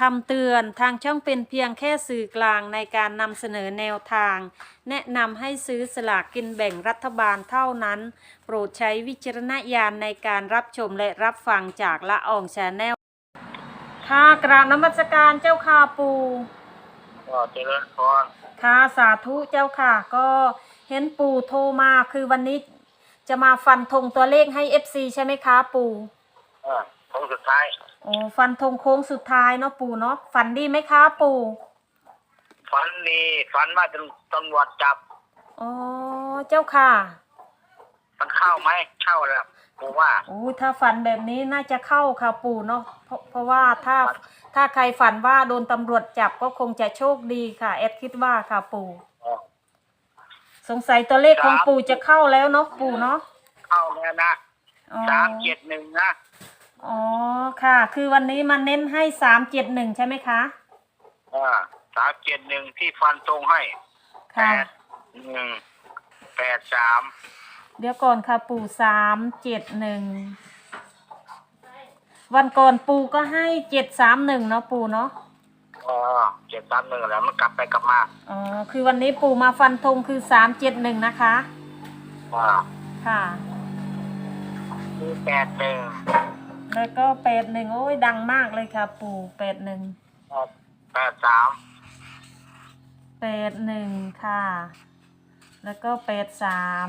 คำเตือนทางช่องเป็นเพียงแค่สื่อกลางในการนำเสนอแนวทาง แนะนำให้ซื้อสลากกินแบ่งรัฐบาลเท่านั้น โปรดใช้วิจารณญาณในการรับชมและรับฟังจากละอองชาแนลค่ะกราบนมัสการเจ้าค่ะปูก็เจริญพรค่ะสาธุเจ้าค่ะ ก็เห็นปู่โทรมาคือวันนี้จะมาฟันธงตัวเลขให้ FC ใช่ไหมคะปู่เออ คงสุดท้ายโอ้ฟันธงโค้งสุดท้ายเนาะปู่เนาะฝันดีไหมคะปู่ฝันดีฝันว่าตำรวจจับอ๋อเจ้าค่ะ มันเข้าไหมเข้าแล้วกูว่าโอ้ถ้าฝันแบบนี้น่าจะเข้าค่ะปู่เนาะเพราะเพราะว่าถ้าถ้าใครฝันว่าโดนตำรวจจับก็คงจะโชคดีค่ะแอดคิดว่าค่ะปู่เออสงสัยตัวเลขของปู่จะเข้าแล้วเนาะปู่เนาะเข้าแล้วนะอ๋อสามเจ็ดหนึ่งนะ อ๋อค่ะ คือวันนี้มันเน้นให้สามเจ็ดหนึ่งใช่ไหมคะเออสามเจ็ดหนึ่งที่ฟันตรงให้แปค่ะ ดหนึ่งแปดสามเดี๋ยวก่อนค่ะปู่สามเจ็ดหนึ่งวันก่อนปู่ก็ให้เจ็ดสามหนึ่งเนาะปู่เนาะเออเจ็ดสามหนึ่งแล้วมันกลับไปกลับมาอ๋อคือวันนี้ปู่มาฟันธงคือสามเจ็ดหนึ่งนะคะ อ่าค่ะ คือแปดหนึ่ง แล้วก็แปดหนึ่งโอ้ยดังมากเลยค่ะ ปู่แปดหนึ่งแปดสามแปดหนึ่งค่ะ แล้วก็แปดสาม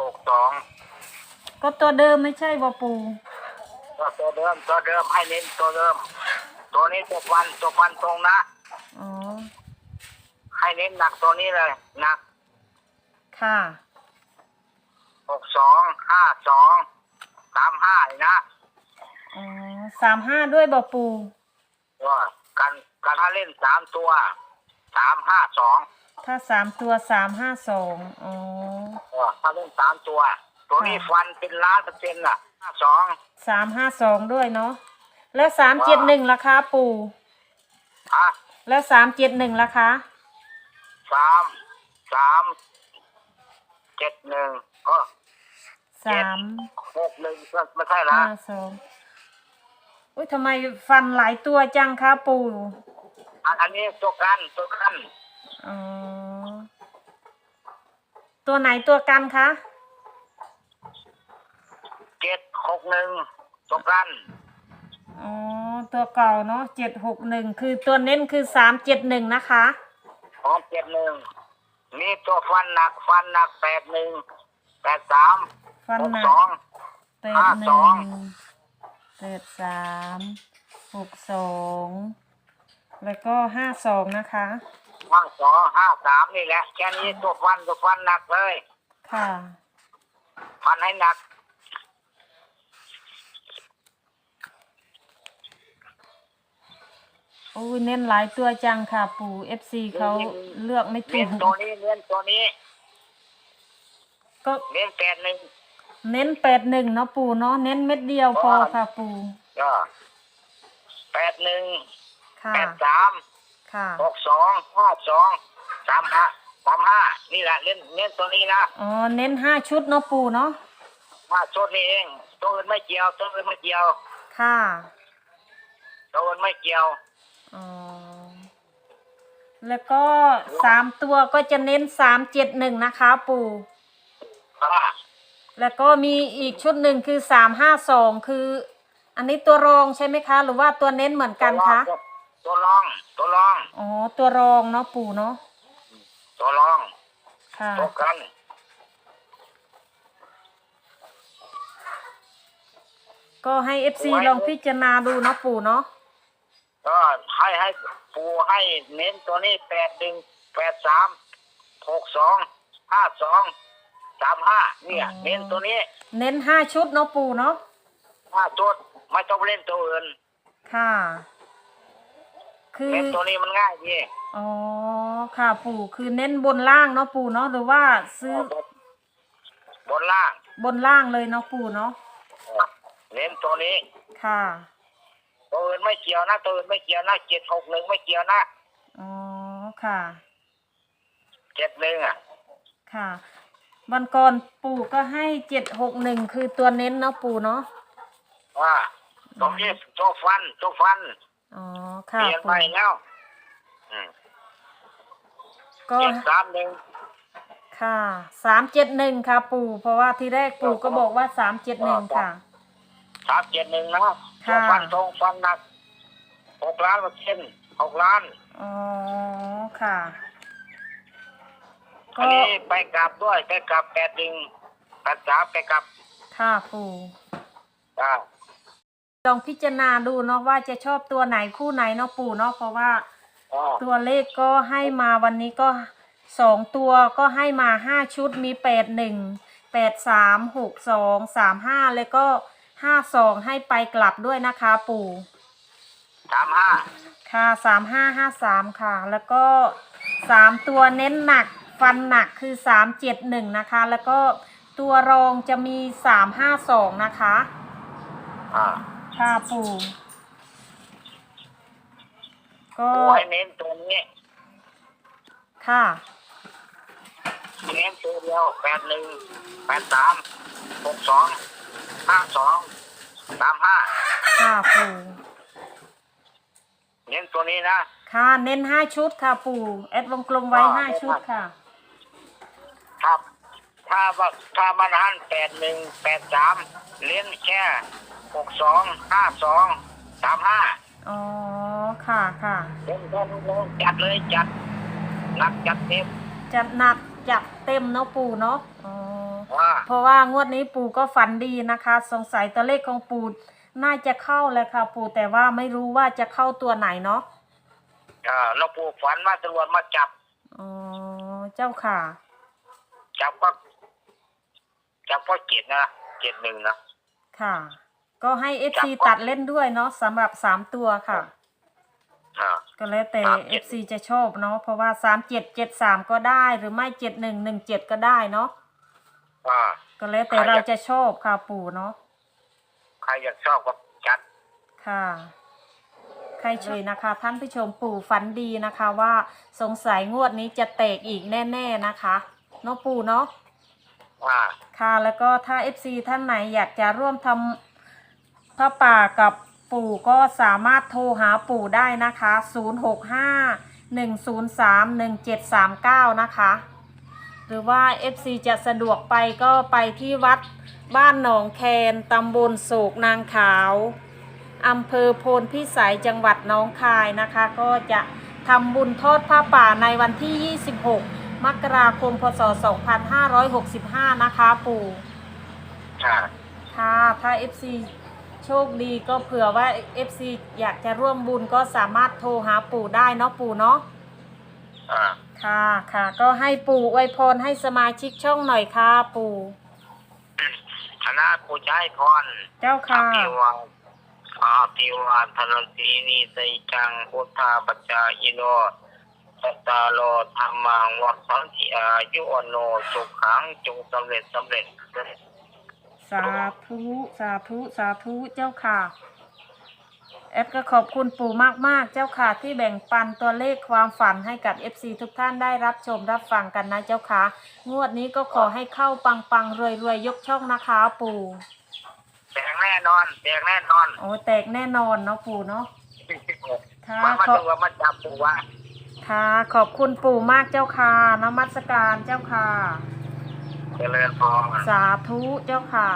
หกสองก็ตัวเดิมไม่ใช่บ่ปู่ก็ตัวเดิมตัวเดิมให้เน้นตัวเดิม ตัวนี้ตัวฟันตัวฟันตรงนะ อ๋อ ให้เน้นหนักตัวนี้เลยหนักค่ะหกสองห้าสองสามห้าเลยนะ อ๋อสามห้าด้วยบ่ปู่ว่ากันกันถ้าเล่นสามตัวสามห้าสองถ้าสามตัวสามห้าสองอ๋อถ้าเล่นสามตัว ตัวนี้ฟันเป็นล้านเปอร์เซ็นต์อะห้าสองสามห้าสองด้วยเนาะแล้วสามเจ็ดหนึ่งราคาปู่ฮะแล้วสามเจ็ดหนึ่งราคาสามสามเจ็ดหนึ่งก็สามหกหนึ่งไม่ใช่ละห้าสอง อุ้ยทำไมฟันหลายตัวจังคะปู่อันอันนี้ตัวกันตัวกัน อ๋อตัวไหนตัวกันคะเจ็ดหกหนึ่งตัวกันอ๋อตัวเก่าเนาะเจ็ดหกหนึ่งคือตัวเน้นคือสามเจ็ดหนึ่งนะคะของเจ็ดหนึ่งนี่ตัวฟันหนักฟันหนักแปดหนึ่งแปดสามฟันหกหนัสอกงแปดหห้าสนึ่องง แปดสามหกสองแล้วก็ห้าสองนะคะ ห้าสองห้าสามนี่แหละ แค่นี้ตัวฟันตัวฟันหนักเลยค่ะฟันให้หนัก โอ้ยเน้นหลายตัวจังค่ะ ปู่เอฟซีเขาเลือกไม่ถูเน้นกตัวนี้เน้นตัวนี้ ก็ เน้นแปดหนึ่ง เน้นแปดหนึ่งเนาะปู่เนาะเน้นเม็ดเดียวพอค่ะปู่ก็แปดหนึ่งค่ะแปดสามค่ะหกสองห้าสองสามห้าสามห้านี่แหละเน้นเน้นตัวนี้นะอ๋อเน้นห้าชุดเนาะปู่เนาะห้าชุดนี่เองตัวอื่นไม่เกี่ยวตัวอื่นไม่เกี่ยวค่ะตัวอื่นไม่เกี่ยวอ๋อแล้วก็สามตัวก็จะเน้นสามเจ็ดหนึ่งนะคะ ปู่อ่า แล้วก็มีอีกชุดหนึ่งคือสามห้าสองคือ อันนี้ตัวรองใช่ไหมคะ หรือว่าตัวเน้นเหมือนกันคะตัวรอง ตัวรองอ๋อตัวรองเนาะปู่เนาะตัวรองค่ะตัวกันก็ให้เอฟซีลองพิจารณาดูเนาะปู่เนาะก็ให้ให้ปูให้เน้นตัวนี้แปดหนึ่งแปดสามหกสองห้าสอง สามห้าเนี่ย เน้นตัวนี้เน้นห้าชุดเนาะปู่เนาะห้าชุดไม่ต้องเล่นตัวอื่นค่ะ คือเน้นตัวนี้มันง่ายดีอ๋อค่ะปู่คือเน้นบนล่างเนาะปู่เนาะหรือว่าซื้อ บนล่าง บนล่างเลยเนาะปู่เนาะเน้นตัวนี้ ค่ะ ตัวอื่นไม่เกี่ยวนะตัวอื่นไม่เกี่ยวนะเจ็ดหกหนึ่งไม่เกี่ยวนะอ๋อค่ะเจ็ดหนึ่งอะค่ะ วันก่อนปู่ก็ให้เจ็ดหกหนึ่งคือตัวเน้นเนาะปู่เนาะว่าตัวนี้ตัวฟันตัวฟันอ๋อเปค่ะลี่ยนปู่ใหม่แล้วอืมก็เจ็ดสามหนึ่งค่ะสามเจ็ดหนึ่งค่ะ ปู่ เพราะว่าที่แรกปู่ก็บอกว่าสามเจ็ดหนึ่งค่ะ สามเจ็ดหนึ่งนะค่ะฟันทงฟันหนักหกล้านเปอร์เซ็นต์หกล้านอ๋อค่ะ อันก็นี้ไปกลับด้วยไปกลับแปดหนึ่งแปดสามไปกลับค่ะปู่อ่าลองพิจารณาดูเนาะว่าจะชอบตัวไหนคู่ไหนเนาะปู่เนาะเพราะว่าอ๋อตัวเลขก็ให้มาวันนี้ก็สองตัวก็ให้มาห้าชุดมีแปดหนึ่งแปดสามหกสองสามห้าแล้วก็ห้าสองให้ไปกลับด้วยนะคะปู่สามห้าค่ะสามห้าห้าสามค่ะ แล้วก็สามตัวเน้นหนัก ฟันหนักคือสามเจ็ดหนึ่งนะคะ แล้วก็ตัวรองจะมีสามห้าสองนะคะ อ่าค่ะปู่ก็โอ้ให้เน้นตัวนี้ค่ะ เน้นตัวเดียวแปดหนึ่งแปดสามหกสองห้าสองสามห้าค่ะปู่เน้นตัวนี้นะ ค่ะ เน้นห้าชุดค่ะปู่ แอดวงกลมไว้อ๋อห้าชุดค่ะ ครับ ถ้าว่าถ้ามันหันแปดหนึ่งแปดสามเล่นแค่หกสองห้าสองสามห้าอ๋อ ค่ะค่ะเล่นก็ลงจัดเลยจัดหนักจัดเต็มจัดหนักจัดเต็มเนาะปู่เนาะอ๋อว่าเพราะว่างวดนี้ปู่ก็ฝันดีนะคะ สงสัยตัวเลขของปู่น่าจะเข้าเลยค่ะ ปู่แต่ว่าไม่รู้ว่าจะเข้าตัวไหนเนาะเออเราปลูกฝันมาตำรวจมาจับอ๋อเจ้าค่ะ จับก็จับก็เจ็ดนะเจ็ดหนึ่งนะค่ะ ก็ให้เอฟจับซีก็ตัดเล่นด้วยเนาะสำหรับสามตัวค่ะ อ่า ก็แล้วแต่สามเอเจ็ดฟซีจะชอบเนาะเพราะว่าสามเจ็ดเจ็ดสามก็ได้ หรือไม่เจ็ดหนึ่งหนึ่งเจ็ดก็ได้เนาะอ่า ก็แล้วแต่ใครอยากเราจะชอบค่ะปู่เนาะใครอยากชอบก็จัดค่ะ ใครเฉยนะคะ ท่านผู้ชมปู่ฝันดีนะคะว่าสงสัยงวดนี้จะแตกอีกแน่ ๆนะคะ เนาะปู่เนาะอ่าค่ะแล้วก็ถ้า FC ท่านไหนอยากจะร่วมทำพระป่ากับปู่ก็สามารถโทรหาปู่ได้นะคะ 065-103-1739 นะคะ หรือว่า FC จะสะดวกไปก็ไปที่วัดบ้านหนองแคนตำบลโศกนางขาวอำเภอโพนพิสัยจังหวัดหน้องคายนะคะ ก็จะทำบุญทอดผ้าป่าในวันที่ 26 มกราคมพศ 2565 นะคะ ปู่อ่าค่ะถ้า FC โชคดีก็เผื่อว่า FC อยากจะร่วมบุญก็สามารถโทรหาปู่ได้เนาะปู่เนาะอ่าค่ะค่ะ ก็ให้ปู่อวยพรให้สมาชิกช่องหน่อยค่ะ ปู่คณะผู้ใช้พรเจ้าค่ะ อภิวังอาภิวัธนตีนิสยจังพุทธาปัจจายโนสั ตตาโลธรรมังวัฏสันติอายุวโนสุขังจงสำเร็จสำเร็จ สาธุสาธุสาธุเจ้าค่ะ แอดก็ขอบคุณปู่มาก ๆ เจ้าค่ะ ที่แบ่งปันตัวเลขความฝันให้กับ FC ทุกท่านได้รับชมรับฟังกันนะเจ้าค่ะ งวดนี้ก็ขอให้เข้าปัง ๆ รวย ๆ ยกช่องนะคะปู่แตกแน่นอนแตกแน่นอนโอ้แตกแน่นอนเนาะปู่เนาะค่ะมามาขอ ดูว่ามาจับปูว่า ค่ะ ขอบคุณปู่มากเจ้าค่ะนมัสการเจ้าค่ะ เจริญพรสาธุเจ้าค่ะ